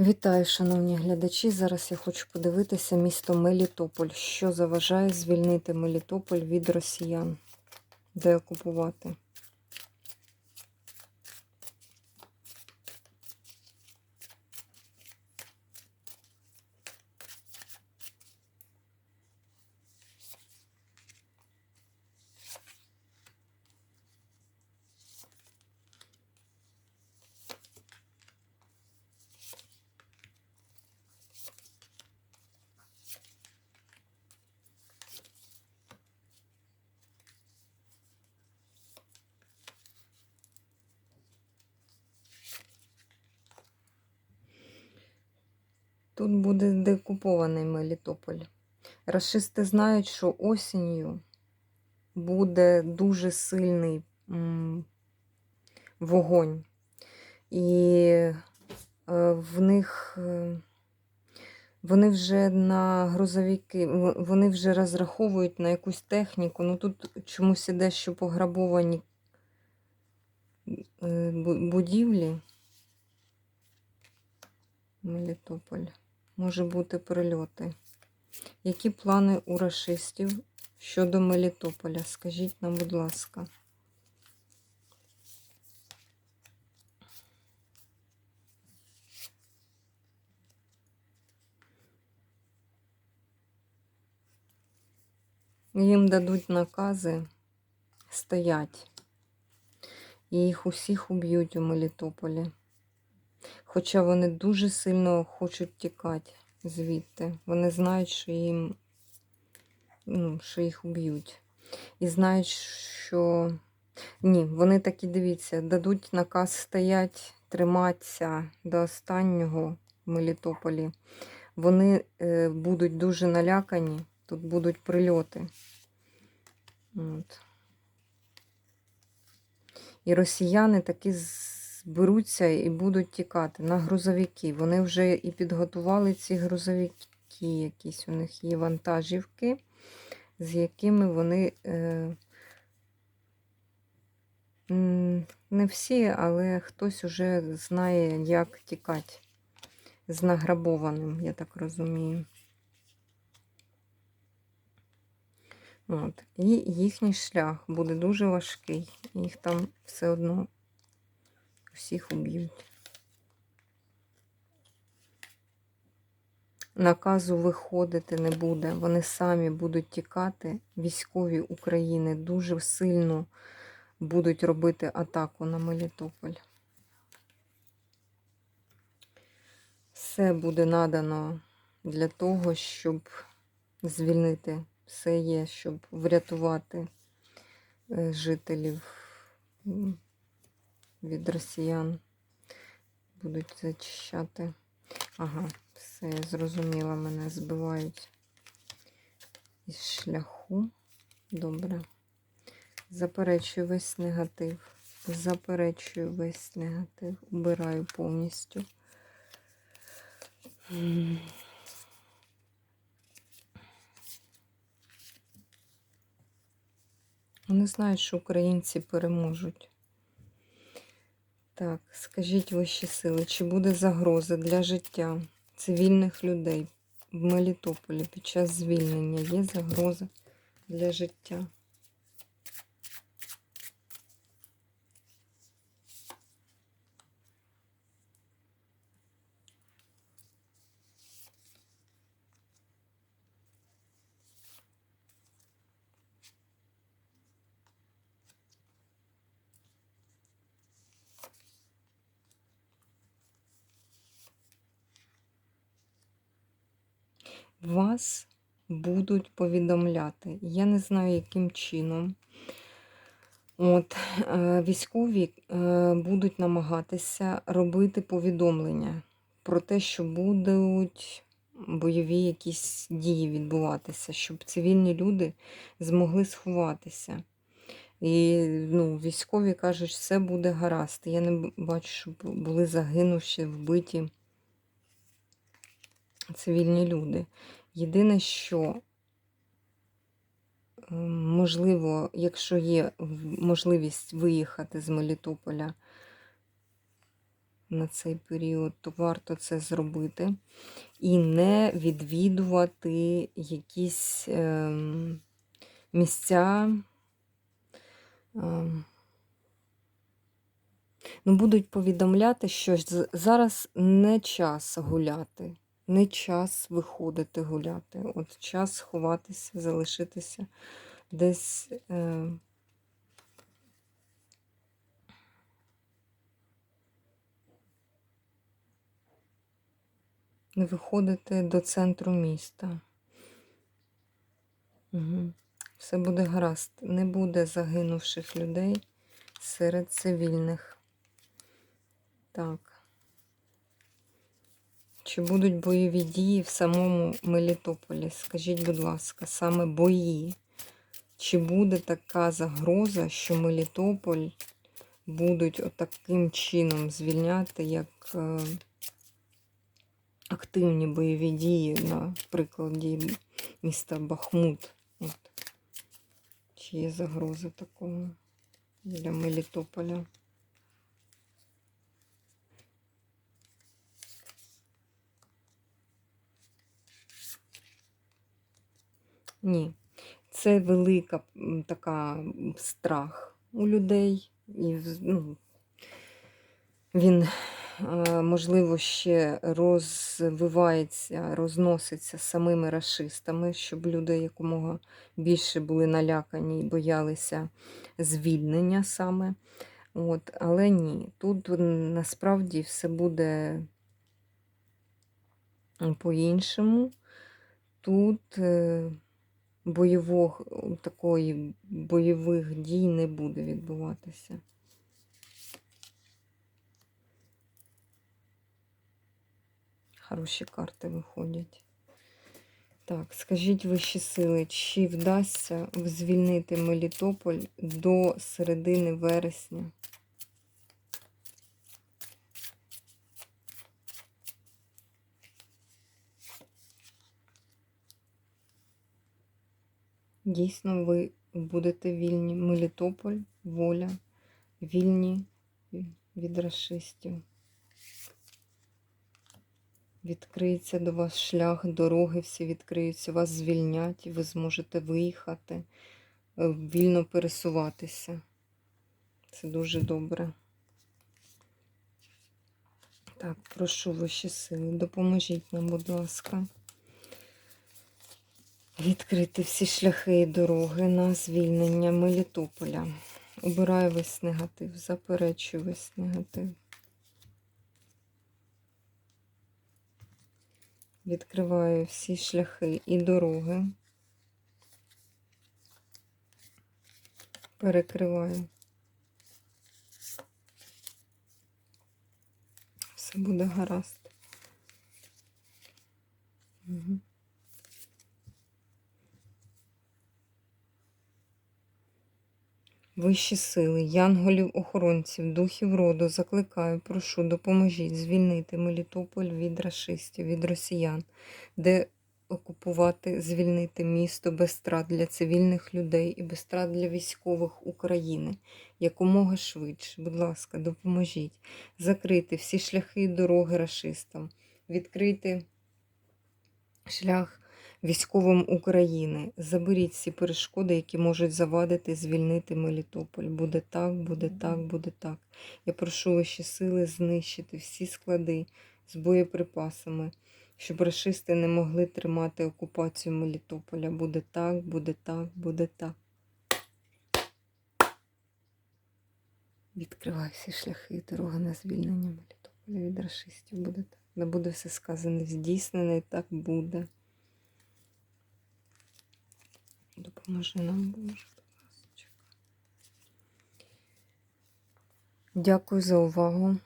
Вітаю, шановні глядачі. Зараз я хочу подивитися місто Мелітополь. Що заважає звільнити Мелітополь від росіян, деокупувати. Тут буде деокупований Мелітополь. Рашисти знають, що осінню буде дуже сильний вогонь. І е, в них е, вони вже на грузовики, вони вже розраховують на якусь техніку. Ну тут чомусь іде, що пограбовані е, будівлі. Мелітополь. Може бути прильоти. Які плани у рашистів щодо Мелітополя? Скажіть нам, будь ласка. Їм дадуть накази стоять. І їх усіх уб'ють у Мелітополі. Хоча вони дуже сильно хочуть тікати звідти. Вони знають, що їм ну, що їх уб'ють. І знають, що ні, вони такі дивіться, дадуть наказ стоять, триматися до останнього в Мелітополі. Вони е, будуть дуже налякані, тут будуть прильоти. От. І росіяни таки зберуться і будуть тікати на грузовики. Вони вже і підготували ці грузовики, якісь у них є вантажівки, з якими вони е, не всі, але хтось уже знає, як тікати з награбованим, я так розумію. От. І їхній шлях буде дуже важкий. Їх там все одно всіх уб'ють. Наказу виходити не буде. Вони самі будуть тікати. Військові України дуже сильно будуть робити атаку на Мелітополь. Все буде надано для того, щоб звільнити. Все є, щоб врятувати е, жителів від росіян. Будуть зачищати. Ага, все, я зрозуміла, мене збивають із шляху. Добре. Заперечую весь негатив. Заперечую весь негатив. Убираю повністю. Вони знають, що українці переможуть. Так, скажіть вищі сили, чи буде загроза для життя цивільних людей в Мелітополі під час звільнення? Є загроза для життя? Вас будуть повідомляти. Я не знаю, яким чином. От, е, військові е, будуть намагатися робити повідомлення про те, що будуть бойові якісь дії відбуватися, щоб цивільні люди змогли сховатися. І ну, військові кажуть, що все буде гаразд. Я не бачу, щоб були загинувші, вбиті цивільні люди. Єдине, що е, можливо, якщо є можливість виїхати з Мелітополя на цей період, то варто це зробити. І не відвідувати якісь ем, місця. Ем, ну, будуть повідомляти, що зараз не час гуляти, не час виходити гуляти. От час сховатися, залишитися десь. Е, не виходити до центру міста. Угу. Все буде гаразд. Не буде загинувших людей серед цивільних. Так. Чи будуть бойові дії в самому Мелітополі? Скажіть, будь ласка, саме бої. Чи буде така загроза, що Мелітополь будуть отаким чином звільняти, як е, активні бойові дії на прикладі міста Бахмут? От. Чи є загроза такого для Мелітополя? Ні. Це велика така страх у людей. І, ну, він, е, можливо, ще розвивається, розноситься самими расистами, щоб люди якомога більше були налякані і боялися звільнення саме. От, але ні, тут насправді все буде по-іншому. Тут бойового, такої бойових дій не буде відбуватися. Хороші карти виходять. Так, скажіть вищі сили, чи вдасться звільнити Мелітополь до середини вересня? Дійсно, ви будете вільні. Мелітополь, воля, вільні від расистів. Відкриється до вас шлях, дороги всі відкриються, вас звільнять, і ви зможете виїхати, е, вільно пересуватися. Це дуже добре. Так, прошу вищі сили, допоможіть нам, будь ласка. Відкрити всі шляхи і дороги на звільнення Мелітополя. Убираю весь негатив, заперечую весь негатив. Відкриваю всі шляхи і дороги. Перекриваю. Все буде гаразд. Угу. Вищі сили, янголів, охоронців, духів роду закликаю, прошу, допоможіть звільнити Мелітополь від рашистів, від росіян, де окупувати, звільнити місто без страт для цивільних людей і без страт для військових України якомога швидше. Будь ласка, допоможіть закрити всі шляхи і дороги рашистам, відкрити шлях військовим України. Заберіть всі перешкоди, які можуть завадити звільнити Мелітополь. Буде так, буде так, буде так. Я прошу ваші сили знищити всі склади з боєприпасами, щоб рашисти не могли тримати окупацію Мелітополя. Буде так, буде так, буде так. Відкривай всі шляхи і дороги на звільнення Мелітополя від рашистів. Буде так. Не буде все сказане, здійснене, і так буде. Допоможи нам, Боже. Дякую за увагу.